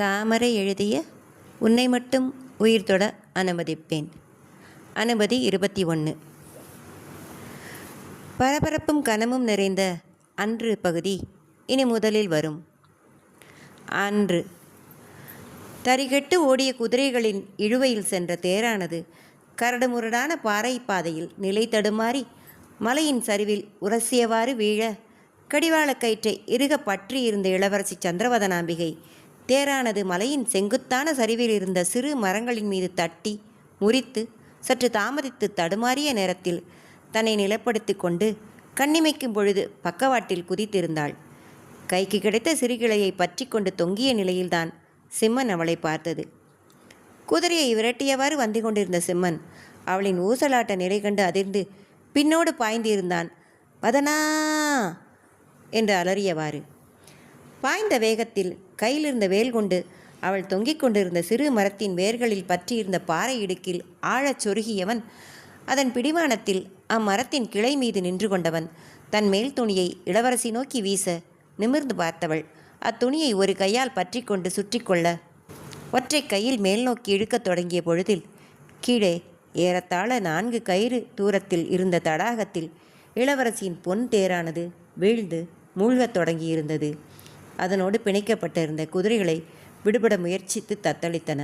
தாமரை எழுதிய உன்னை மட்டும் உயிர் தொட அனுமதிப்பேன். அனுமதி இருபத்தி ஒன்று பரபரப்பும் கனமும் நிறைந்த அன்று பகுதி இனி முதலில் வரும். அன்று. தரிகட்டு ஓடிய குதிரைகளின் இழுவையில் சென்ற தேரானது கரடுமுரடான பாறை பாதையில் நிலை தடுமாறி மலையின் சரிவில் உரசியவாறு வீழ கடிவாளக் கயிற்றை இறுக பற்றி இருந்த இளவரசி சந்திரவதனாம்பிகை தேரானது மலையின் செங்குத்தான சரிவில் இருந்த சிறு மரங்களின் மீது தட்டி முறித்து சற்று தாமதித்து தடுமாறிய நேரத்தில் தன்னை நிலப்படுத்தி கொண்டு கண்ணிமைக்கும் பொழுது பக்கவாட்டில் குதித்திருந்தாள். கைக்கு கிடைத்த சிறுகிளையை பற்றி கொண்டு தொங்கிய நிலையில்தான் சிம்மன் அவளை பார்த்தது. குதிரையை விரட்டியவாறு வந்து கொண்டிருந்த சிம்மன் அவளின் ஊசலாட்ட நிலை கண்டு அதிர்ந்து பின்னோடு பாய்ந்திருந்தான். வதனா! என்று அலறியவாறு. பாய்ந்த வேகத்தில் கையிலிருந்த வேல் கொண்டு அவள் தொங்கிக் கொண்டிருந்த சிறு மரத்தின் வேர்களில் பற்றியிருந்த பாறை இடுக்கில் ஆழச் சொருகியவன். அதன் பிடிவானத்தில் அம்மரத்தின் கிளை மீது நின்று கொண்டவன். தன் மேல் துணியை இளவரசி நோக்கி வீச நிமிர்ந்து பார்த்தவள். அத்துணியை ஒரு கையால் பற்றி கொண்டு சுற்றி கொள்ள ஒற்றை கையில் மேல் நோக்கி இழுக்கத் தொடங்கிய பொழுதில் கீழே ஏறத்தாழ நான்கு கயிறு தூரத்தில் இருந்த தடாகத்தில் இளவரசியின் பொன் தேரானது வீழ்ந்து மூழ்கத் தொடங்கியிருந்தது. அதனோடு பிணைக்கப்பட்டிருந்த குதிரைகளை விடுபட முயற்சித்து தத்தளித்தன.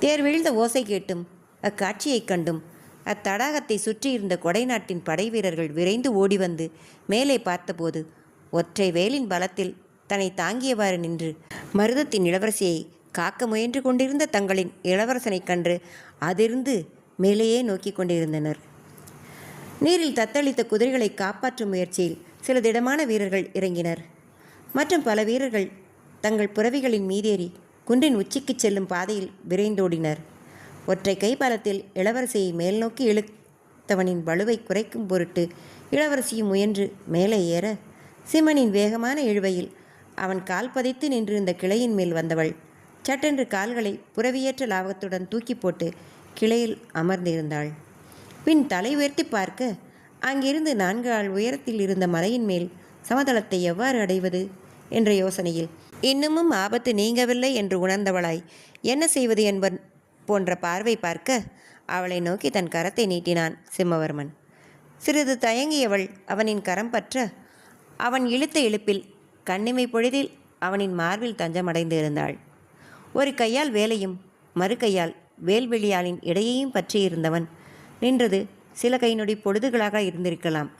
தேர்விழுந்த ஓசை கேட்டும் அக்காட்சியைக் கண்டும் அத்தடாகத்தை சுற்றியிருந்த கொடைநாட்டின் படை வீரர்கள் விரைந்து ஓடி வந்து மேலே பார்த்தபோது ஒற்றை வேலின் பலத்தில் தன்னை தாங்கியவாறு நின்று மருதத்தின் இளவரசியை காக்க முயன்று கொண்டிருந்த தங்களின் இளவரசனைக் கண்டு அதிர்ந்து மேலேயே நோக்கி கொண்டிருந்தனர். நீரில் தத்தளித்த குதிரைகளை காப்பாற்றும் முயற்சியில் சில திடமான வீரர்கள் இறங்கினர். மற்றும் பல வீரர்கள் தங்கள் புறவிகளின் மீதேறி குன்றின் உச்சிக்குச் செல்லும் பாதையில் விரைந்தோடினர். ஒற்றை கைபாலத்தில் இளவரசியை மேல் நோக்கி இழுத்தவனின் வலுவை குறைக்கும் பொருட்டு இளவரசியும் முயன்று மேலே ஏற சிம்மனின் வேகமான இழுவையில் அவன் கால் பதித்து நின்றிருந்த கிளையின் மேல் வந்தவள் சட்டென்று கால்களை புறவியேற்ற லாபத்துடன் தூக்கி போட்டு கிளையில் அமர்ந்திருந்தாள். பின் தலை உயர்த்தி பார்க்க அங்கிருந்து நான்கு ஆள் உயரத்தில் இருந்த மலையின் மேல் சமதளத்தை எவ்வாறு அடைவது? என்ற யோசனையில் இன்னமும் ஆபத்து நீங்கவில்லை என்று உணர்ந்தவளாய் என்ன செய்வது என்பன் போன்ற பார்வை பார்க்க அவளை நோக்கி தன் கரத்தை நீட்டினான் சிம்மவர்மன். சிறிது தயங்கியவள் அவனின் கரம் பற்ற அவன் இழுத்த இழுப்பில் கண்ணிமை பொழுதில் அவனின் மார்பில் தஞ்சமடைந்து இருந்தாள் ஒரு கையால் வேலையும் மறு கையால் வேல்வெளியாளின் இடையையும் பற்றியிருந்தவன் நின்றது சில கை நொடி பொழுதுகளாக இருந்திருக்கலாம்.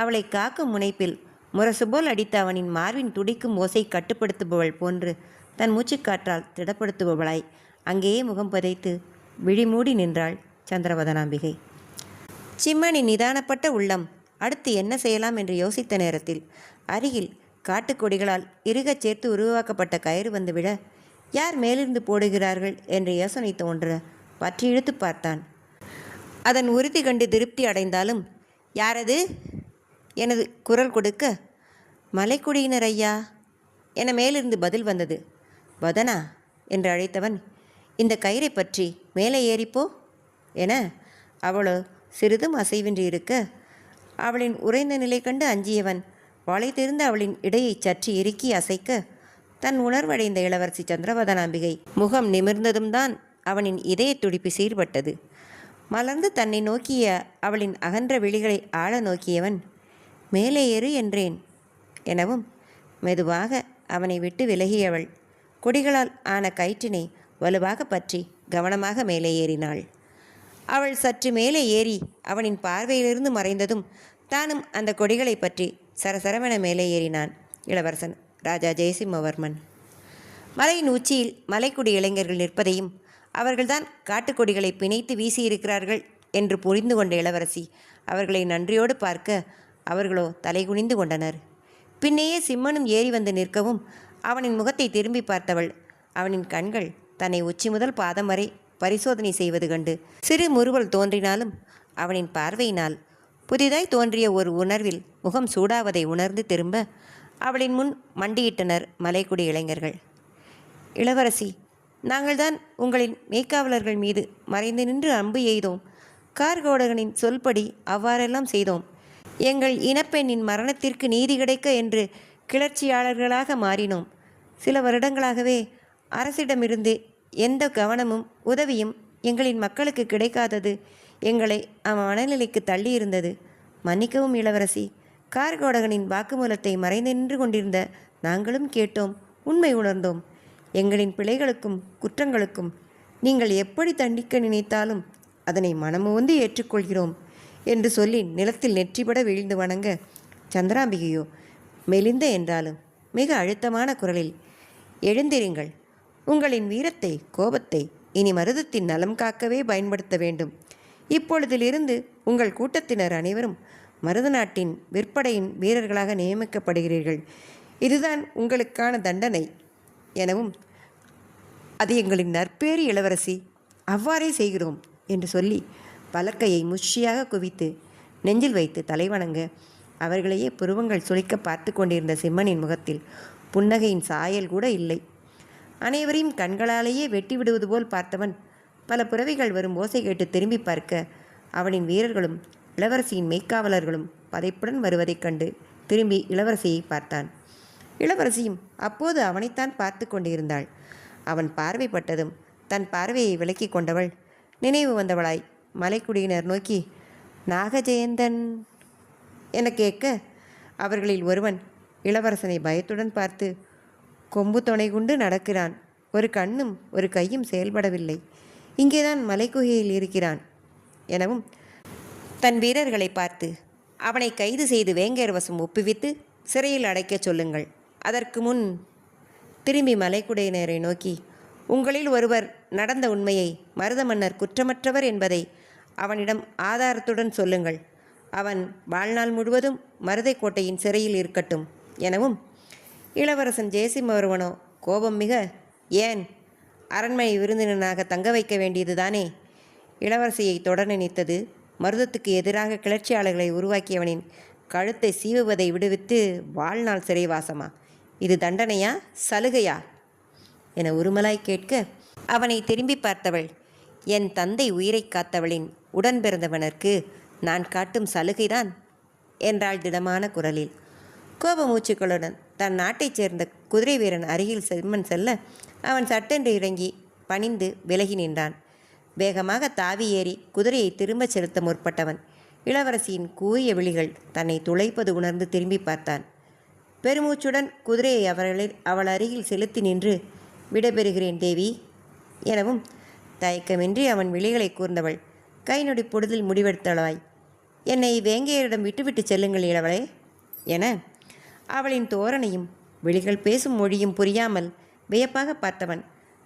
அவளை காக்கும் முனைப்பில் முரசு போல் அடித்த அவனின் மார்பின் துடிக்கும் ஓசை கட்டுப்படுத்துபவள் போன்று தன் மூச்சுக்காற்றால் திடப்படுத்துபவளாய் அங்கேயே முகம் புதைத்து விழிமூடி நின்றாள் சந்திரவதனாம்பிகை. சிம்மனின் நிதானப்பட்ட உள்ளம் அடுத்து என்ன செய்யலாம் என்று யோசித்த நேரத்தில் அருகில் காட்டுக்கொடிகளால் இறுகச் சேர்த்து உருவாக்கப்பட்ட கயிறு வந்துவிட யார் மேலிருந்து போடுகிறார்கள்? என்ற யோசனை தோன்ற பற்றி இழுத்து பார்த்தான். அதன் உறுதி கண்டு திருப்தி அடைந்தாலும் யாரது? எனது குரல் கொடுக்க மலைக்குடியினர் ஐயா என மேலிருந்து பதில் வந்தது. வதனா என்று அழைத்தவன் இந்த கயிறை பற்றி மேலே ஏறிப்போ என அவளோ சிறிதும் அசைவின்றி இருக்க அவளின் உறைந்த நிலை கண்டு அஞ்சியவன் வளைத்திருந்த அவளின் இடையை சற்று இறுக்கி அசைக்க தன் உணர்வடைந்த இளவரசி சந்திரவதனாம்பிகை முகம் நிமிர்ந்ததும் தான் அவனின் இதய துடிப்பு சீர்பட்டது. மலர்ந்து தன்னை நோக்கிய அவளின் அகன்ற விழிகளை ஆழ நோக்கியவன் மேலே ஏறு என்றேன். எனவும் மெதுவாக அவனை விட்டு விலகியவள் கொடிகளால் ஆன கயிற்றினை வலுவாக பற்றி கவனமாக மேலே ஏறினாள். அவள் சற்று மேலே ஏறி அவனின் பார்வையிலிருந்து மறைந்ததும் தானும் அந்த கொடிகளை பற்றி சரசரவென மேலே ஏறினான் இளவரசன் ராஜா ஜெயசிம்மவர்மன். மலையின் உச்சியில் மலைக்குடி இளைஞர்கள் நிற்பதையும் அவர்கள்தான் காட்டுக்கொடிகளை பிணைத்து வீசியிருக்கிறார்கள் என்று புரிந்து கொண்ட இளவரசி அவர்களை நன்றியோடு பார்க்க அவர்களோ தலைகுனிந்து கொண்டனர். பின்னேயே சிம்மனும் ஏறி வந்து நிற்கவும் அவனின் முகத்தை திரும்பி பார்த்தவள் அவனின் கண்கள் தன்னை உச்சி முதல் பாதம் வரை பரிசோதனை செய்வது கண்டு சிறு முறுவல் தோன்றினாலும் அவனின் பார்வையினால் புதிதாய் தோன்றிய ஒரு உணர்வில் முகம் சூடாவதை உணர்ந்து திரும்ப அவளின் முன் மண்டியிட்டனர் மலைக்குடி இளைஞர்கள். இளவரசி நாங்கள்தான் உங்களின் மெய்க்காவலர்கள் மீது மறைந்து நின்று அம்பு எய்தோம். கார்கோடகனின் சொல்படி அவ்வாறெல்லாம் செய்தோம். எங்கள் இனப்பெண்ணின் மரணத்திற்கு நீதி கிடைக்க என்று கிளர்ச்சியாளர்களாக மாறினோம். சில வருடங்களாகவே அரசிடமிருந்து எந்த கவனமும் உதவியும் எங்களின் மக்களுக்கு கிடைக்காதது எங்களை அவன் மனநிலைக்கு தள்ளியிருந்தது. மன்னிக்கவும் இளவரசி கார்கோடகனின் வாக்குமூலத்தை மறைந்து நின்று கொண்டிருந்த நாங்களும் கேட்டோம் உண்மை உணர்ந்தோம். எங்களின் பிழைகளுக்கும் குற்றங்களுக்கும் நீங்கள் எப்படி தண்டிக்க நினைத்தாலும் அதனை மனமுவந்து ஏற்றுக்கொள்கிறோம் என்று சொல்லி நிலத்தில் நெற்றிபட வீழ்ந்து வணங்க சந்திராம்பிகையோ மெலிந்த என்றாலும் மிக அழுத்தமான குரலில் எழுந்திருங்கள். உங்களின் வீரத்தை கோபத்தை இனி மருதத்தின் நலம் காக்கவே பயன்படுத்த வேண்டும். இப்பொழுதிலிருந்து உங்கள் கூட்டத்தினர் அனைவரும் மருத நாட்டின் விற்படையின் வீரர்களாக நியமிக்கப்படுகிறீர்கள். இதுதான் உங்களுக்கான தண்டனை. எனவும் அது எங்களின் நற்பேறு இளவரசி அவ்வாறே செய்கிறோம் என்று சொல்லி பலக்கையை முஷியாக குவித்து நெஞ்சில் வைத்து தலைவணங்க அவர்களையே புருவங்கள் சுளிக்க பார்த்து கொண்டிருந்த சிம்மனின் முகத்தில் புன்னகையின் சாயல் கூட இல்லை. அனைவரையும் கண்களாலேயே வெட்டி விடுவது போல் பார்த்தவன் பல புறவிகள் வரும் ஓசை கேட்டு திரும்பி பார்க்க அவனின் வீரர்களும் இளவரசியின் மெய்க்காவலர்களும் பதைப்புடன் வருவதைக் கண்டு திரும்பி இளவரசியை பார்த்தான். இளவரசியும் அப்போது அவனைத்தான் பார்த்து கொண்டிருந்தாள். அவன் பார்வைப்பட்டதும் தன் பார்வையை விலக்கி கொண்டவள் நினைவு வந்தவளாய் மலைக்குடியினர் நோக்கி நாகஜெயந்தன் என கேட்க அவர்களில் ஒருவன் இளவரசனை பயத்துடன் பார்த்து கொம்பு துணை கொண்டு நடக்கிறான். ஒரு கண்ணும் ஒரு கையும் செயல்படவில்லை. இங்கேதான் மலைக்குகையில் இருக்கிறான் எனவும் தன் வீரர்களை பார்த்து அவனை கைது செய்து வேங்கர் வசம் ஒப்புவித்து சிறையில் அடைக்கச் சொல்லுங்கள். அதற்கு முன் திரும்பி மலைக்குடையினரை நோக்கி உங்களில் ஒருவர் நடந்த உண்மையை மருத மன்னர் குற்றமற்றவர் என்பதை அவனிடம் ஆதாரத்துடன் சொல்லுங்கள். அவன் வாழ்நாள் முழுவதும் மருதைக்கோட்டையின் சிறையில் இருக்கட்டும் எனவும் இளவரசன் ஜெயசிம்மவர்மனோ கோபம் மிக ஏன்? அரண்மனை விருந்தினனாக தங்க வைக்க வேண்டியதுதானே இளவரசியை தொடர் நினைத்தது மருதத்துக்கு எதிராக கிளர்ச்சியாளர்களை உருவாக்கியவனின் கழுத்தை சீவுவதை விடுவித்து வாழ்நாள் சிறைவாசமா? இது தண்டனையா சலுகையா? என உருமலாய் கேட்க அவனை திரும்பி பார்த்தவள் என் தந்தை உயிரை காத்தவளின் உடன் பிறந்தவனருக்கு நான் காட்டும் சலுகைதான் என்றாள் திடமான குரலில். கோபமூச்சுக்களுடன் தன் நாட்டைச் சேர்ந்த குதிரை வீரன் அருகில் செம்மன் செல்ல அவன் சட்டென்று இறங்கி பணிந்து விலகி நின்றான். வேகமாக தாவி ஏறி குதிரையை திரும்பச் செலுத்த முற்பட்டவன் இளவரசியின் கூறிய விழிகள் தன்னை துளைப்பது உணர்ந்து திரும்பி பார்த்தான். பெருமூச்சுடன் குதிரையை அவர்களில் அவள் அருகில் செலுத்தி நின்று விடைபெறுகிறேன் தேவி எனவும் தயக்கமின்றி அவன் விழிகளை கூர்ந்தவள் கை நொடி பொழுதில் முடிவெடுத்தளவாய். என்னை வேங்கையரிடம் விட்டுவிட்டு செல்லுங்கள் இளவளே என அவளின் தோரணையும் விழிகள் பேசும் மொழியும் புரியாமல் வியப்பாக பார்த்தவன்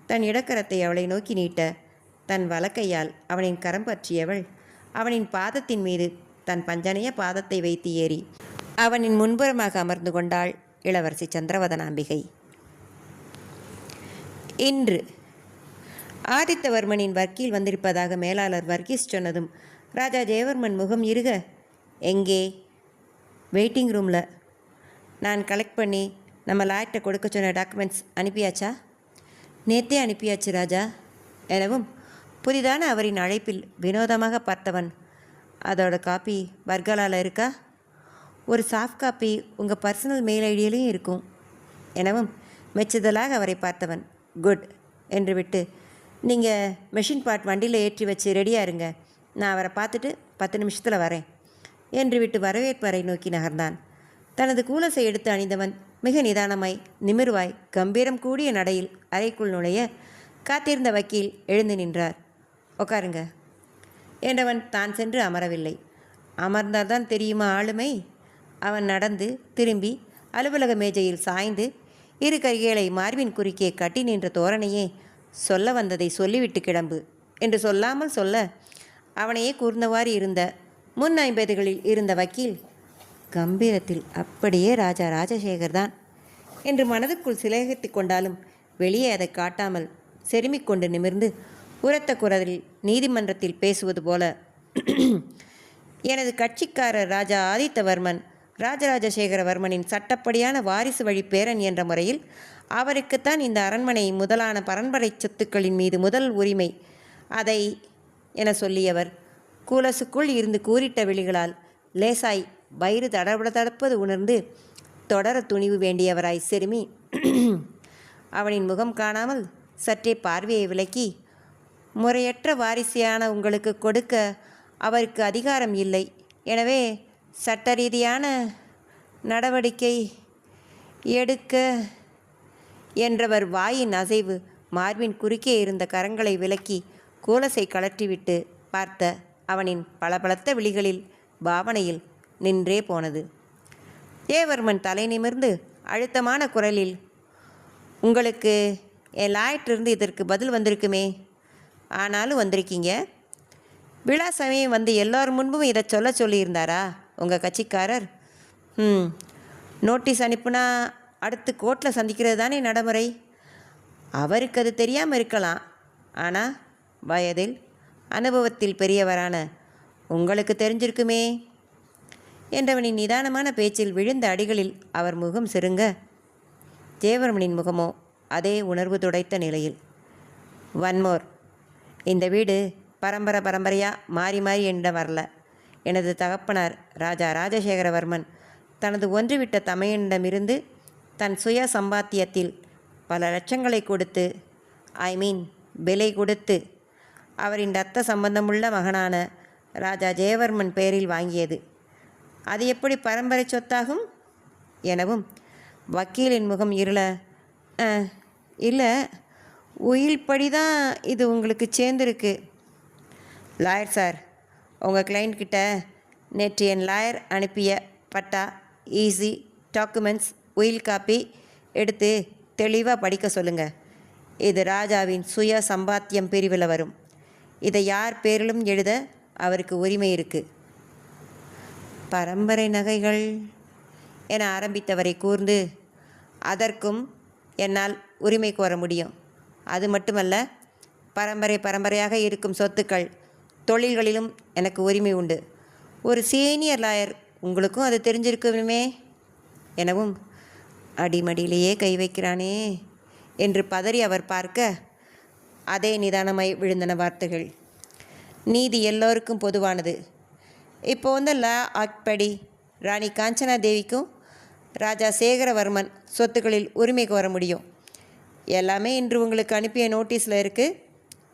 தன் இடக்கரத்தை அவளை நோக்கி நீட்ட தன் வலக்கையால் அவனின் கரம் பற்றியவள் அவனின் பாதத்தின் மீது தன் பஞ்சனைய பாதத்தை வைத்து ஏறி அவனின் முன்புறமாக அமர்ந்து கொண்டாள் இளவரசி சந்திரவதனாம்பிகை. இன்று ஆதித்தவர்மனின் வக்கீல் வந்திருப்பதாக மேலாளர் வர்கீஸ் சொன்னதும் ராஜா ஜெயவர்மன் முகம் இருக எங்கே? வெயிட்டிங் ரூமில். நான் கலெக்ட் பண்ணி நம்ம லாய்ட்டை கொடுக்க சொன்ன டாக்குமெண்ட்ஸ் அனுப்பியாச்சா? நேத்தே அனுப்பியாச்சு ராஜா எனவும் புதிதான அவரின் அழைப்பில் வினோதமாக பார்த்தவன் அதோட காப்பி வர்கலால் இருக்கா? ஒரு சாஃப்ட் காப்பி உங்கள் பர்சனல் மெயில் ஐடியிலையும் இருக்கும். எனவும் மெச்சுதலாக அவரை பார்த்தவன். குட் என்று விட்டு நீங்கள் மெஷின் பார்ட் வண்டியில் ஏற்றி வச்சு ரெடியாக இருங்க. நான் அவரை பார்த்துட்டு பத்து நிமிஷத்தில் வரேன் என்று விட்டு வரவேற்பறை நோக்கி நகர்ந்தான். தனது கூலசை எடுத்து அணிந்தவன் மிக நிதானமாய் நிமிர்வாய் கம்பீரம் கூடிய நடையில் அறைக்குள் நுழைய காத்திருந்த வக்கீல் எழுந்து நின்றார். உட்காருங்க என்றவன் தான் சென்று அமரவில்லை. அமர்ந்தால்தான் தெரியுமா ஆளுமை? அவன் நடந்து திரும்பி அலுவலக மேஜையில் சாய்ந்து இரு கைகளை மார்பின் குறுக்கே கட்டி நின்ற தோரணையே சொல்ல வந்ததை சொல்லிவிட்டு கிளம்பு என்று சொல்லாமல் சொல்ல அவனையே கூர்ந்தவாறு இருந்த முன் ஐம்பதுகளில் இருந்த வக்கீல் கம்பீரத்தில் அப்படியே ராஜா ராஜசேகர் தான் என்று மனதுக்குள் சிலேகித்து கொண்டாலும் வெளியே அதை காட்டாமல் செருமிக் கொண்டு நிமிர்ந்து உரத்த குரலில் நீதிமன்றத்தில் பேசுவது போல எனது கட்சிக்காரர் ராஜா ஆதித்தவர்மன் ராஜராஜசேகரவர்மனின் சட்டப்படியான வாரிசு வழி பேரன் என்ற முறையில் அவருக்குத்தான் இந்த அரண்மனை முதலான பரம்பரை சொத்துக்களின் மீது முதல் உரிமை. அதை என சொல்லியவர். கூலசுக்குள் இருந்து கூறிட்ட விழிகளால் லேசாய் வயிறு தடபட தடப்பது உணர்ந்து தொடர துணிவு வேண்டியவராய் சிறுமி. அவனின் முகம் காணாமல் சற்றே பார்வையை விலக்கி முறையற்ற வாரிசையான உங்களுக்கு கொடுக்க அவருக்கு அதிகாரம் இல்லை. எனவே சட்ட ரீதியான நடவடிக்கை எடுக்க என்றவர் வாயின் அசைவு மார்பின் குறுக்கே இருந்த கரங்களை விலக்கி கூலசை கழற்றிவிட்டு பார்த்த அவனின் பளபளத்த விழிகளில் பாவனையில் நின்றே போனது. ஏவர்மன் தலை நிமிர்ந்து அழுத்தமான குரலில் உங்களுக்கு என் லாயிட்டிருந்து இதற்கு பதில் வந்திருக்குமே. ஆனாலும் வந்திருக்கீங்க. விழா சமயம் வந்து எல்லோர் முன்பும் இதை சொல்ல சொல்லியிருந்தாரா? உங்கள் கட்சிக்காரர். ம் நோட்டீஸ் அனுப்புனா அடுத்து கோர்ட்டில் சந்திக்கிறது தானே நடைமுறை. அவருக்கு அது தெரியாமல் இருக்கலாம். ஆனால் வயதில் அனுபவத்தில் பெரியவரான உங்களுக்கு தெரிஞ்சிருக்குமே. என்றவனின் நிதானமான பேச்சில் விழுந்த அடிகளில் அவர் முகம் சிறுங்க. தேவர்மனின் முகமோ அதே உணர்வு துடைத்த நிலையில். வன்மோர் இந்த வீடு பரம்பரை பரம்பரையாக மாறி மாறி எண்ண வரல. எனது தகப்பனார் ராஜா ராஜசேகரவர்மன் தனது ஒன்றுவிட்ட தமையனிடமிருந்து தன் சுய சம்பாத்தியத்தில் பல லட்சங்களை கொடுத்து ஐ மீன் விலை கொடுத்து அவரின் ரத்த சம்பந்தமுள்ள மகனான ராஜா ஜெயவர்மன் பெயரில் வாங்கியது. அது எப்படி பரம்பரை சொத்தாகும்? எனவும் வக்கீலின் முகம் இருள இல்லை உயில்படி தான் இது உங்களுக்கு சேர்ந்துருக்கு. லாயர் சார் உங்கள் கிளைண்ட் கிட்ட நேற்று என் லாயர் அனுப்பிய பட்டா ஈஸி டாக்குமெண்ட்ஸ் உயில் காப்பி எடுத்து தெளிவாக படிக்க சொல்லுங்கள் இது ராஜாவின் சுய சம்பாத்தியம் பிரிவில் வரும். இதை யார் பேரிலும் எழுத அவருக்கு உரிமை இருக்குது பரம்பரை நகைகள் என ஆரம்பித்தவரை கூர்ந்து அதற்கும் என்னால் உரிமை கோர முடியும். அது மட்டுமல்ல பரம்பரை பரம்பரையாக இருக்கும் சொத்துக்கள் தொழில்களிலும் எனக்கு உரிமை உண்டு. ஒரு சீனியர் லாயர் உங்களுக்கும் அது தெரிஞ்சிருக்கணுமே? எனவும் அடிமடியிலேயே கை வைக்கிறானே என்று பதறி அவர் பார்க்க அதே நிதானமாய் விழுந்தன வார்த்தைகள். நீதி எல்லோருக்கும் பொதுவானது. இப்போ வந்து லா ஆக்படி ராணி காஞ்சனா தேவிக்கும் ராஜா சேகரவர்மன் சொத்துக்களில் உரிமை கோர முடியும். எல்லாமே இன்று உங்களுக்கு அனுப்பிய நோட்டீஸில் இருக்குது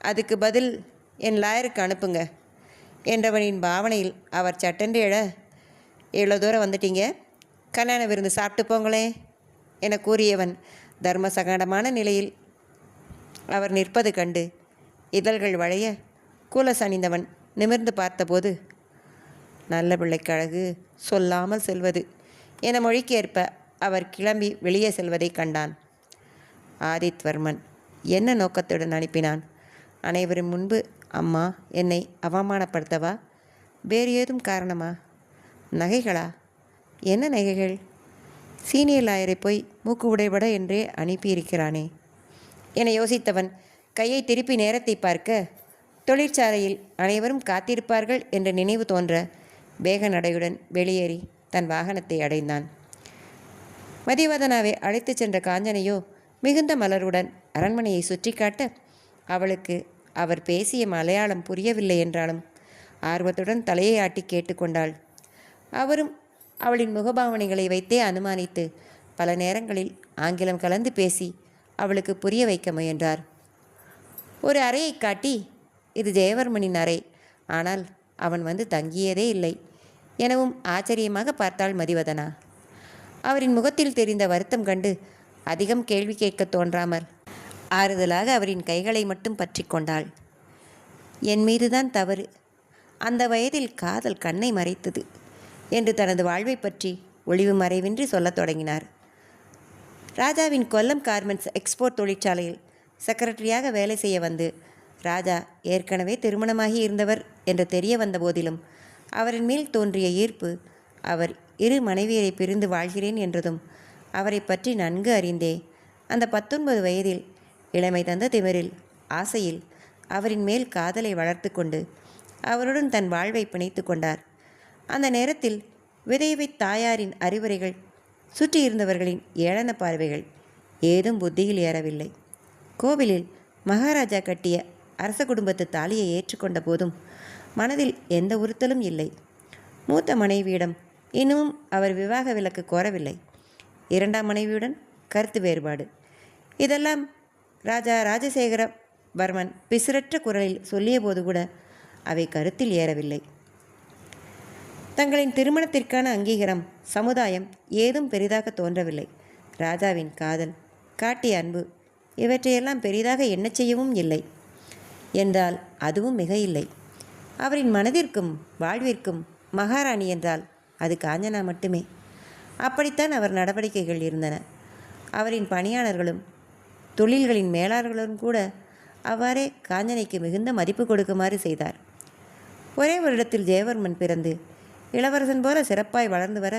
அதுக்கு பதில் என் லாயருக்கு அனுப்புங்க. என்றவனின் பாவனையில் அவர் சட்டென்று எழ இவ்வளோ தூரம் வந்துட்டீங்க? கல்யாண விருந்து சாப்பிட்டு போங்களே என கூறியவன் தர்ம சங்கடமான நிலையில் அவர் நிற்பது கண்டு இதழ்கள் வளைய கூலஸ் அணிந்தவன் நிமிர்ந்து பார்த்தபோது நல்ல பிள்ளைக்கழகு சொல்லாமல் செல்வது என மொழிக்கேற்ப அவர் கிளம்பி வெளியே செல்வதை கண்டான். ஆதித்வர்மன் என்ன நோக்கத்துடன் அனுப்பினான்? அனைவரும் முன்பு அம்மா என்னை அவமானப்படுத்தவா? வேறு ஏதும் காரணமா? நகைகளா? என்ன நகைகள்? சீனியர் லாயரை போய் மூக்கு உடைபட என்றே அனுப்பியிருக்கிறானே. என யோசித்தவன் கையை திருப்பி நேரத்தை பார்க்க தொழிற்சாலையில் அனைவரும் காத்திருப்பார்கள் என்ற நினைவு தோன்ற வேக நடையுடன் வெளியேறி தன் வாகனத்தை அடைந்தான். மதிவதனாவை அழைத்துச் சென்ற காஞ்சனையோ மிகுந்த மலருடன் அரண்மனையை சுற்றி காட்ட அவளுக்கு அவர் பேசிய மலையாளம் புரியவில்லை என்றாலும் ஆர்வத்துடன் தலையை ஆட்டி கேட்டுக்கொண்டாள். அவரும் அவளின் முகபாவனைகளை வைத்தே அனுமானித்து பல நேரங்களில் ஆங்கிலம் கலந்து பேசி அவளுக்கு புரிய வைக்க முயன்றார். ஒரு அறையை காட்டி இது ஜெயவர்மனின் அறை. ஆனால் அவன் வந்து தங்கியதே இல்லை. எனவும் ஆச்சரியமாக பார்த்தாள் மதிவதனா. அவரின் முகத்தில் தெரிந்த வருத்தம் கண்டு அதிகம் கேள்வி கேட்க தோன்றாமல் ஆறுதலாக அவரின் கைகளை மட்டும் பற்றி கொண்டாள். என் மீதுதான் தவறு. அந்த வயதில் காதல் கண்ணை மறைத்தது என்று தனது வாழ்வை பற்றி ஒளிவு மறைவின்றி சொல்லத் தொடங்கினார். ராஜாவின் கொல்லம் கார்மெண்ட்ஸ் எக்ஸ்போர்ட் தொழிற்சாலையில் செக்ரட்டரியாக வேலை செய்ய வந்து ராஜா ஏற்கனவே திருமணமாகி இருந்தவர் என்று தெரிய வந்த போதிலும் அவரின் மேல் தோன்றிய ஈர்ப்பு அவர் இரு மனைவியரை பிரிந்து வாழ்கிறேன் என்றதும் அவரை பற்றி நன்கு அறிந்தே அந்த பத்தொன்பது வயதில் இளமை தந்த திமிரில் ஆசையில் அவரின் மேல் காதலை வளர்த்து கொண்டு அவருடன் தன் வாழ்வை பிணைத்து கொண்டார். அந்த நேரத்தில் விதைவை தாயாரின் அறிவுரைகள் சுற்றி இருந்தவர்களின் ஏளன பார்வைகள் ஏதும் புத்தியில் ஏறவில்லை. கோவிலில் மகாராஜா கட்டிய அரச குடும்பத்து தாலியை ஏற்றுக்கொண்ட போதும் மனதில் எந்த உறுத்தலும் இல்லை. மூத்த மனைவியிடம் இன்னமும் அவர் விவாக விலக்கு கோரவில்லை. இரண்டாம் மனைவியுடன் கருத்து வேறுபாடு. இதெல்லாம் ராஜா ராஜசேகர வர்மன் பிசிறற்ற குரலில் சொல்லியபோது கூட அவை கருத்தில் ஏறவில்லை. தங்களின் திருமணத்திற்கான அங்கீகாரம் சமுதாயம் ஏதும் பெரிதாக தோன்றவில்லை. ராஜாவின் காதல் காட்டிய அன்பு இவற்றையெல்லாம் பெரிதாக என்ன செய்யவும் இல்லை. என்றால் அதுவும் மிக இல்லை. அவரின் மனதிற்கும் வாழ்விற்கும் மகாராணி என்றால் அது காஞ்சனா மட்டுமே. அப்படித்தான் அவர் நடவடிக்கைகள் இருந்தன. அவரின் பணியாளர்களும் தொழில்களின் மேலாளர்களும் கூட அவ்வாறே காஞ்சனைக்கு மிகுந்த மதிப்பு கொடுக்குமாறு செய்தார். ஒரே வருடத்தில் ஜெயவர்மன் பிறந்து இளவரசன் போல சிறப்பாய் வளர்ந்து வர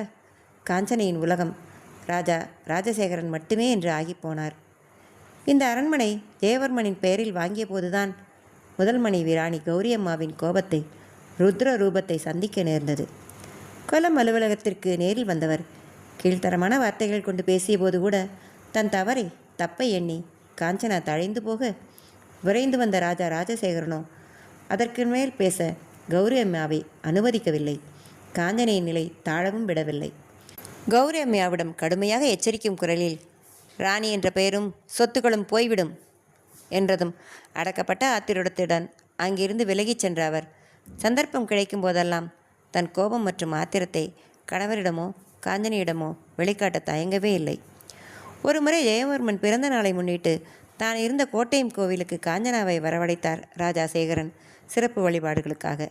காஞ்சனையின் உலகம் ராஜா ராஜசேகரன் மட்டுமே என்று ஆகிப்போனார் இந்த அரண்மனை ஜெயவர்மனின் பெயரில் வாங்கிய போதுதான் முதல் மனைவி ராணி கௌரியம்மாவின் கோபத்தை ருத்ர ரூபத்தை சந்திக்க நேர்ந்தது. கொலம் அலுவலகத்திற்கு நேரில் வந்தவர் கீழ்த்தரமான வார்த்தைகள் கொண்டு பேசியபோது கூட தன் தவறை தப்பை எண்ணி காஞ்சனா தழைந்து போக விரைந்து வந்த ராஜா ராஜசேகரனோ அதற்கு மேல் பேச கௌரி அம்மாவை அனுமதிக்கவில்லை. காஞ்சனையின் நிலை தாழவும் விடவில்லை. கௌரி அம்மையாவிடம் கடுமையாக எச்சரிக்கும் குரலில் ராணி என்ற பெயரும் சொத்துக்களும் போய்விடும் என்றதும் அடக்கப்பட்ட ஆத்திரத்துடன் அங்கிருந்து விலகிச் சென்ற அவர் சந்தர்ப்பம் கிடைக்கும் போதெல்லாம் தன் கோபம் மற்றும் ஆத்திரத்தை கணவரிடமோ காஞ்சனியிடமோ வெளிக்காட்ட தயங்கவே இல்லை. ஒருமுறை ஜெயவர்மன் பிறந்த நாளை முன்னிட்டு தான் இருந்த கோட்டையம் கோவிலுக்கு காஞ்சனாவை வரவழைத்தார் ராஜா சேகரன் சிறப்பு வழிபாடுகளுக்காக.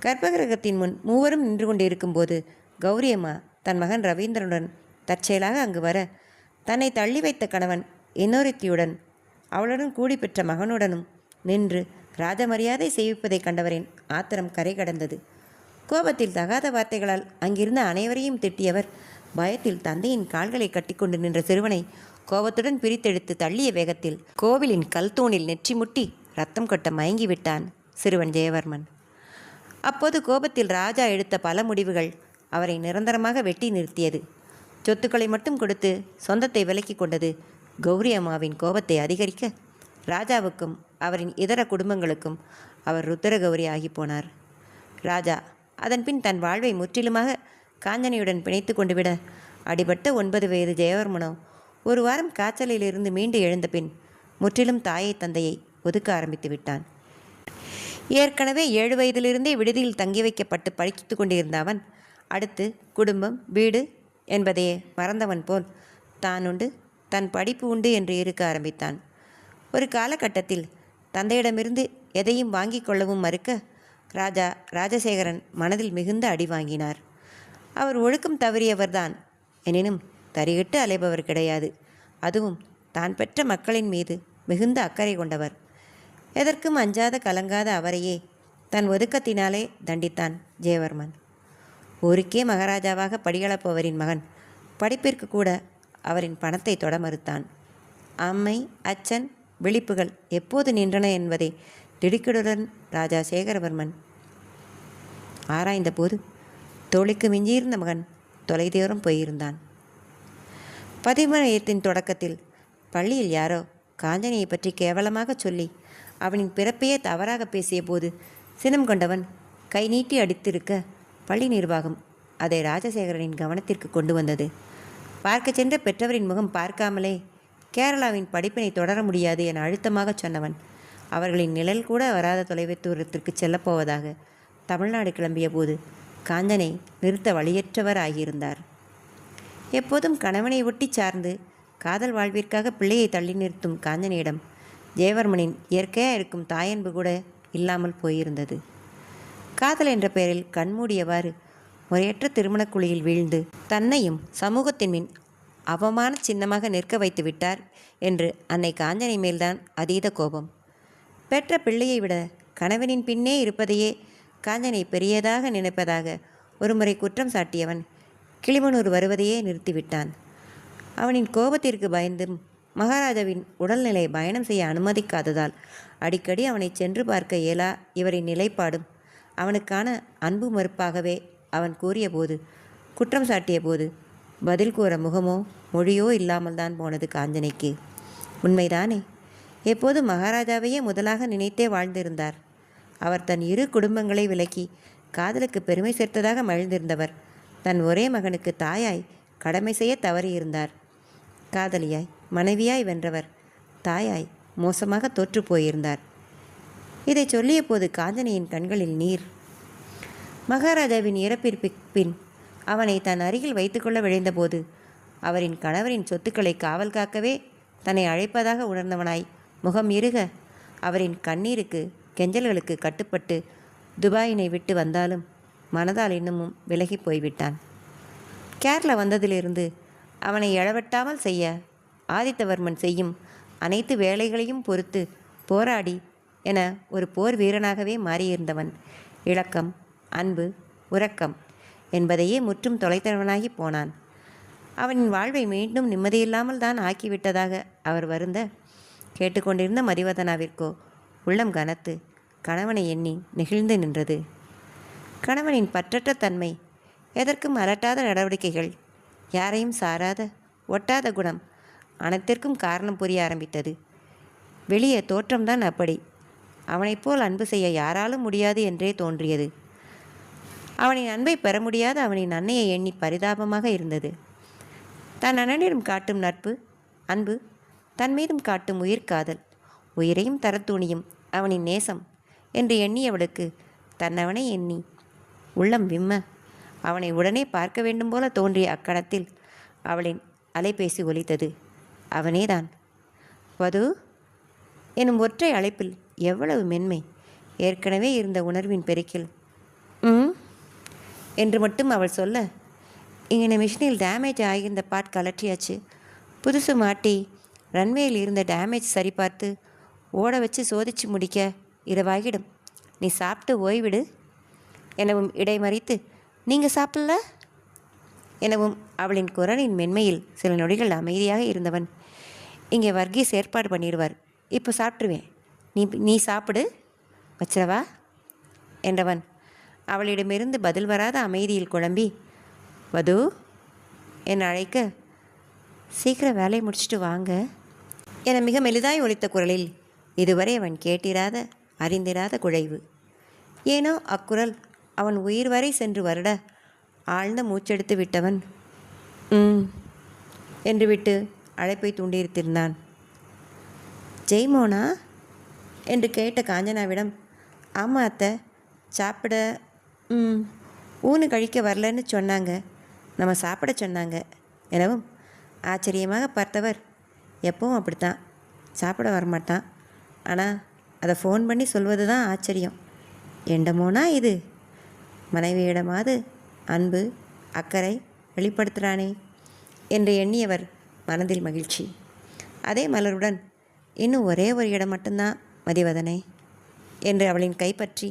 கர்ப்பகிரகத்தின் முன் மூவரும் நின்று கொண்டிருக்கும்போது கௌரியம்மா தன் மகன் ரவீந்திரனுடன் தற்செயலாக அங்கு வர தன்னை தள்ளி வைத்த கணவன் இன்னொருத்தியுடன் அவளுடன் கூடி பெற்ற மகனுடனும் நின்று ராஜமரியாதை செய்விப்பதைக் கண்டவரின் ஆத்திரம் கரை கடந்தது. கோபத்தில் தகாத வார்த்தைகளால் அங்கிருந்த அனைவரையும் திட்டியவர் பயத்தில் தந்தையின் கால்களை கட்டிக்கொண்டு நின்ற சிறுவனை கோபத்துடன் பிரித்தெடுத்து தள்ளிய வேகத்தில் கோவிலின் கல்தூணில் நெற்றி முட்டி ரத்தம் கொட்ட மயங்கி விட்டான் சிறுவன் ஜெயவர்மன். அப்போது கோபத்தில் ராஜா எடுத்த பல முடிவுகள் அவரை நிரந்தரமாக வெட்டி நிறுத்தியது. சொத்துக்களை மட்டும் கொடுத்து சொந்தத்தை விலக்கி கொண்டது கௌரி அம்மாவின் கோபத்தை அதிகரிக்க ராஜாவுக்கும் அவரின் இதர குடும்பங்களுக்கும் அவர் ருத்திரகௌரி ஆகி போனார். ராஜா அதன்பின் தன் வாழ்வை முற்றிலுமாக காஞ்சனையுடன் பிணைத்து கொண்டு விட அடிபட்ட ஒன்பது வயது ஜெயவர்மனோ ஒரு வாரம் காய்ச்சலிலிருந்து மீண்டு எழுந்த பின் முற்றிலும் தாயை தந்தையை ஒதுக்க ஆரம்பித்து விட்டான். ஏற்கனவே ஏழு வயதிலிருந்தே விடுதியில் தங்கி வைக்கப்பட்டு படித்து கொண்டிருந்த அவன் அடுத்து குடும்பம் வீடு என்பதையே மறந்தவன் போல் தான் உண்டு தன் படிப்பு உண்டு என்று இருக்க ஆரம்பித்தான். ஒரு காலகட்டத்தில் தந்தையிடமிருந்து எதையும் வாங்கிக் கொள்ளவும் மறுக்க ராஜா ராஜசேகரன் மனதில் மிகுந்த அடி வாங்கினார். அவர் ஒழுக்கம் தவறியவர்தான். எனினும் தறிகிட்டு அலைபவர் கிடையாது. அதுவும் தான் பெற்ற மக்களின் மீது மிகுந்த அக்கறை கொண்டவர். எதற்கும் அஞ்சாத கலங்காத அவரையே தன் ஒதுக்கத்தினாலே தண்டித்தான் ஜெயவர்மன். ஊருக்கே மகாராஜாவாக படிகளப்பவரின் மகன். படிப்பிற்கு கூட அவரின் பணத்தை தொட மறுத்தான். அம்மை அச்சன் விழிப்புகள் எப்போது நின்றன என்பதை திடுக்கிடுடன் ராஜா சேகரவர்மன் ஆராய்ந்தபோது தோழிக்கு மிஞ்சியிருந்த மகன் தொலைதூரம் போயிருந்தான். பதிமயத்தின் தொடக்கத்தில் பள்ளியில் யாரோ காஞ்சனையை பற்றி கேவலமாக சொல்லி அவனின் பிறப்பையே தவறாக பேசிய போது சினம் கொண்டவன் கை நீட்டி அடித்திருக்க பள்ளி நிர்வாகம் அதை ராஜசேகரனின் கவனத்திற்கு கொண்டு வந்தது. பார்க்க சென்ற பெற்றவரின் முகம் பார்க்காமலே கேரளாவின் படிப்பினை தொடர முடியாது என அழுத்தமாக சொன்னவன் அவர்களின் நிழல் கூட வராத தொலைவு தூரத்திற்கு செல்லப்போவதாக தமிழ்நாடு கிளம்பிய போது காஞ்சனை நிறுத்த வழியற்றவராகியிருந்தார் எப்போதும் கணவனை ஒட்டி சார்ந்து காதல் வாழ்விற்காக பிள்ளையை தள்ளி நிறுத்தும் காஞ்சனையிடம் ஜெயவர்மனின் இயற்கையாக இருக்கும் தாயன்பு கூட இல்லாமல் போயிருந்தது. காதல் என்ற பெயரில் கண்மூடியவாறு முறையற்ற திருமணக் குழியில் வீழ்ந்து தன்னையும் சமூகத்தின் மின் அவமான சின்னமாக நிற்க வைத்து விட்டார் என்று அன்னை காஞ்சனை மேல்தான் அதீத கோபம். பெற்ற பிள்ளையை விட கணவனின் பின்னே இருப்பதையே காஞ்சனை பெரியதாக நினைப்பதாக ஒருமுறை குற்றம் சாட்டியவன் கிளிமனூர் வருவதையே நிறுத்திவிட்டான். அவனின் கோபத்திற்கு பயந்தும் மகாராஜாவின் உடல்நிலை பயணம் செய்ய அனுமதிக்காததால் அடிக்கடி அவனை சென்று பார்க்க இயலா இவரின் நிலைப்பாடும் அவனுக்கான அன்பு மறுப்பாகவே அவன் கூறியபோது குற்றம் சாட்டியபோது பதில் கூற முகமோ மொழியோ இல்லாமல் தான் போனது காஞ்சனைக்கு. உண்மைதானே? எப்போது மகாராஜாவையே முதலாக நினைத்தே வாழ்ந்திருந்தார். அவர் தன் இரு குடும்பங்களை விலக்கி காதலுக்கு பெருமை சேர்த்ததாக மகிழ்ந்திருந்தவர். தன் ஒரே மகனுக்கு தாயாய் கடமை செய்ய தவறியிருந்தார். காதலியாய் மனைவியாய் வென்றவர் தாயாய் மோசமாக தோற்று போயிருந்தார். இதை சொல்லிய போது காஞ்சனையின் கண்களில் நீர். மகாராஜாவின் இறப்பிற்கு பின் அவனை தன் அருகில் வைத்துக்கொள்ள விழைந்தபோது அவரின் கணவரின் சொத்துக்களை காவல் காக்கவே தன்னை அழைப்பதாக உணர்ந்தவனாய் முகம் இருக அவரின் கண்ணீருக்கு கெஞ்சல்களுக்கு கட்டுப்பட்டு துபாயினை விட்டு வந்தாலும் மனதால் இன்னமும் விலகி போய்விட்டான். கேரளா வந்ததிலிருந்து அவனை எழவட்டாமல் செய்ய ஆதித்தவர்மன் செய்யும் அனைத்து வேலைகளையும் பொறுத்து போராடி என ஒரு போர் வீரனாகவே மாறியிருந்தவன். இளக்கம் அன்பு உறக்கம் என்பதையே முற்றும் தொலைத்தவனாகி போனான். அவனின் வாழ்வை மீண்டும் நிம்மதியில்லாமல் தான் ஆக்கிவிட்டதாக அவர் வருந்த கேட்டுக்கொண்டிருந்த மதிவதனாவிற்கோ உள்ளம் கனத்து கணவனை எண்ணி நெகிழ்ந்து நின்றது. கணவனின் பற்றற்ற தன்மை எதற்கும் அலட்டாத நடவடிக்கைகள் யாரையும் சாராத ஒட்டாத குணம் அனைத்திற்கும் காரணம் புரிய ஆரம்பித்தது. வெளியே தோற்றம்தான் அப்படி. அவனைப் போல் அன்பு செய்ய யாராலும் முடியாது என்றே தோன்றியது. அவனின் அன்பை பெற முடியாத அவனின் அன்னையை எண்ணி பரிதாபமாக இருந்தது. தன் அண்ணனிடம் காட்டும் நட்பு அன்பு தன் மீதும் காட்டும் உயிர்காதல் உயிரையும் தரத்துணியும் அவனின் நேசம் என்று எண்ணியவளுக்கு தன்னவனை எண்ணி உள்ளம் விம்ம. அவனை உடனே பார்க்க வேண்டும் போல தோன்றிய அக்கணத்தில் அவளின் அலைபேசி ஒலித்தது. அவனேதான். வது எனும் ஒற்றை அழைப்பில் எவ்வளவு மென்மை. ஏற்கனவே இருந்த உணர்வின் பெருக்கில் ம் என்று மட்டும் அவள் சொல்ல இங்கே மிஷினில் டேமேஜ் ஆகியிருந்த பாட் கலற்றியாச்சு புதுசு மாட்டி ரன்வேயில் இருந்த டேமேஜ் சரிபார்த்து ஓட வச்சு சோதிச்சு முடிக்க இரவாகிடும் நீ சாப்பிட்டு ஓய்விடு. எனவும் இடைமறித்து நீங்கள் சாப்பிடல? எனவும் அவளின் குரலின் மென்மையில் சில நொடிகள் அமைதியாக இருந்தவன். இங்கே வர்கீஸ் ஏற்பாடு பண்ணிடுவார். இப்போ சாப்பிட்ருவேன் நீ நீ சாப்பிடு. வச்சிடவா என்றவன். அவளிடமிருந்து பதில் வராத அமைதியில் குழம்பி வது என் அழைக்க சீக்கிரம் வேலையை முடிச்சுட்டு வாங்க. என மிக மெலிதாய் ஒழித்த குரலில் இதுவரை அவன் கேட்டிராத அறிந்திராத குழைவு. ஏனோ அக்குரல் அவன் உயிர் வரை சென்று வருட ஆழ்ந்த மூச்செடுத்து விட்டவன். ம் என்று விட்டு அழைப்பை தூண்டியிருத்திருந்தான். ஜெய்மோனா என்று கேட்ட காஞ்சனாவிடம் ஆமாம் அத்தை சாப்பிட ம் ஊனு கழிக்க வரலன்னு சொன்னாங்க. நம்ம சாப்பிட சொன்னாங்க எனவும் ஆச்சரியமாக பார்த்தவர் எப்பவும் அப்படித்தான் சாப்பிட வரமாட்டான். ஆனால் அதை ஃபோன் பண்ணி சொல்வது தான் ஆச்சரியம். எண்டமோனா இது? மனைவியிடமாவது அன்பு அக்கறை வெளிப்படுத்துகிறானே என்று எண்ணியவர் மனதில் மகிழ்ச்சி. அதே மலருடன் இன்னும் ஒரே ஒரு இடம் மட்டும்தான் மதிவதனே என்று அவளின் கைப்பற்றி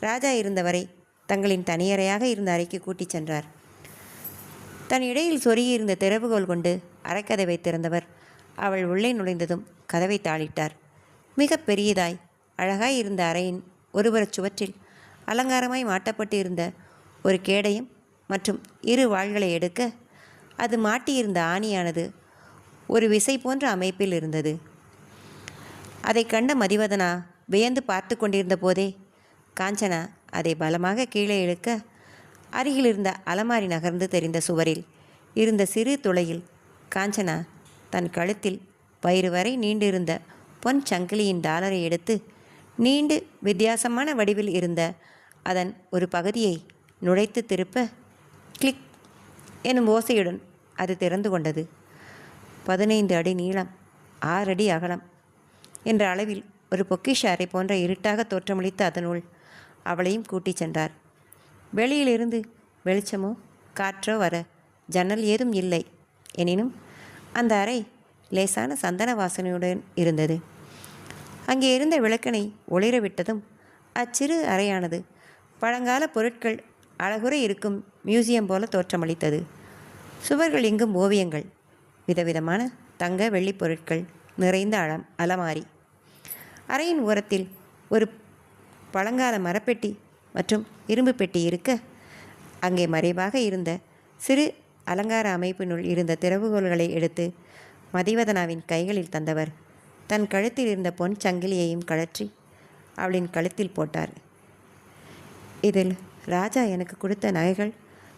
ராஜா இருந்தவரை தங்களின் தனியறையாக இருந்த அறைக்கு கூட்டிச் சென்றார். தன் இடையில் சொருகியிருந்த திறவுகோல் கொண்டு அரைக்கதவை திறந்தவர் அவள் உள்ளே நுழைந்ததும் கதவை தாளிட்டார். மிக பெரியதாய். அழகாய் இருந்த அறையின் ஒருபுறச் சுவற்றில் அலங்காரமாய் மாட்டப்பட்டு இருந்த ஒரு கேடயம் மற்றும் இரு வாள்களை எடுக்க அது மாட்டியிருந்த ஆணியானது ஒரு விசை போன்ற அமைப்பில் இருந்தது. அதை கண்ட மதிவதனா வியந்து பார்த்து கொண்டிருந்த போதே காஞ்சனா அதை பலமாக கீழே இழுக்க அருகில் இருந்த அலமாரி நகர்ந்து தெரிந்த சுவரில் இருந்த சிறு துளையில் காஞ்சனா தன் கழுத்தில் வயிறு வரை நீண்டிருந்த பொன் சங்கிலியின் டாலரை எடுத்து நீண்டு வித்தியாசமான வடிவில் இருந்த அதன் ஒரு பகுதியை நுழைத்து திருப்ப கிளிக் எனும் ஓசையுடன் அது திறந்து கொண்டது. பதினைந்து அடி நீளம் ஆறு அடி அகலம் என்ற அளவில் ஒரு பொக்கிஷ அறை போன்ற இருட்டாக தோற்றமளித்த அதனுள் அவளையும் கூட்டிச் சென்றார். வெளியிலிருந்து வெளிச்சமோ காற்றோ வர ஜன்னல் ஏதும் இல்லை. எனினும் அந்த அறை லேசான சந்தன வாசனையுடன் இருந்தது. அங்கே இருந்த விளக்கினை ஒளிர விட்டதும் அச்சிறு அறையானது. பழங்கால பொருட்கள் அழகுற இருக்கும் மியூசியம் போல தோற்றமளித்தது. சுவர்கள் எங்கும் ஓவியங்கள். விதவிதமான தங்க வெள்ளிப் பொருட்கள் நிறைந்த அலம் அலமாரி. அறையின் ஓரத்தில் ஒரு பழங்கால மரப்பெட்டி மற்றும் இரும்பு பெட்டி இருக்க அங்கே மறைவாக இருந்த சிறு அலங்கார அமைப்பினுள் இருந்த திறவுகோல்களை எடுத்து மதிவதனாவின் கைகளில் தந்தவர் தன் கழுத்தில் இருந்த பொன் சங்கிலியையும் கழற்றி அவளின் கழுத்தில் போட்டார். இதில் ராஜா எனக்கு கொடுத்த நகைகள்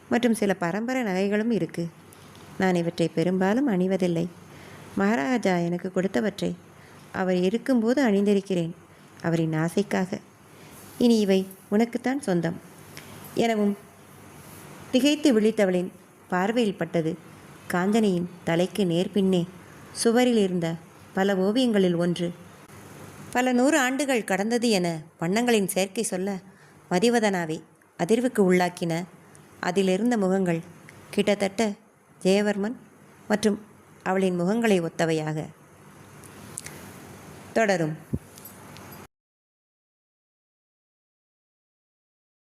மற்றும் சில பரம்பரை நகைகளும் இருக்கு. நான் இவற்றை பெரும்பாலும் அணிவதில்லை. மகாராஜா எனக்கு கொடுத்தவற்றை அவர் இருக்கும்போது அணிந்திருக்கிறேன் அவரின் ஆசைக்காக. இனி இவை உனக்குத்தான் சொந்தம். எனவும் திகைத்து விழித்தவளின் பார்வையில் பட்டது காஞ்சனையின் தலைக்கு நேர்பின்னே சுவரில் இருந்த பல ஓவியங்களில் ஒன்று. பல நூறு ஆண்டுகள் கடந்தது என வண்ணங்களின் சேர்க்கை சொல்ல மதிவதனாவை அதிர்வுக்கு உள்ளாக்கின அதிலிருந்த முகங்கள் கிட்டத்தட்ட ஜெயவர்மன் மற்றும் அவளின் முகங்களை ஒத்தவையாக. தொடரும்.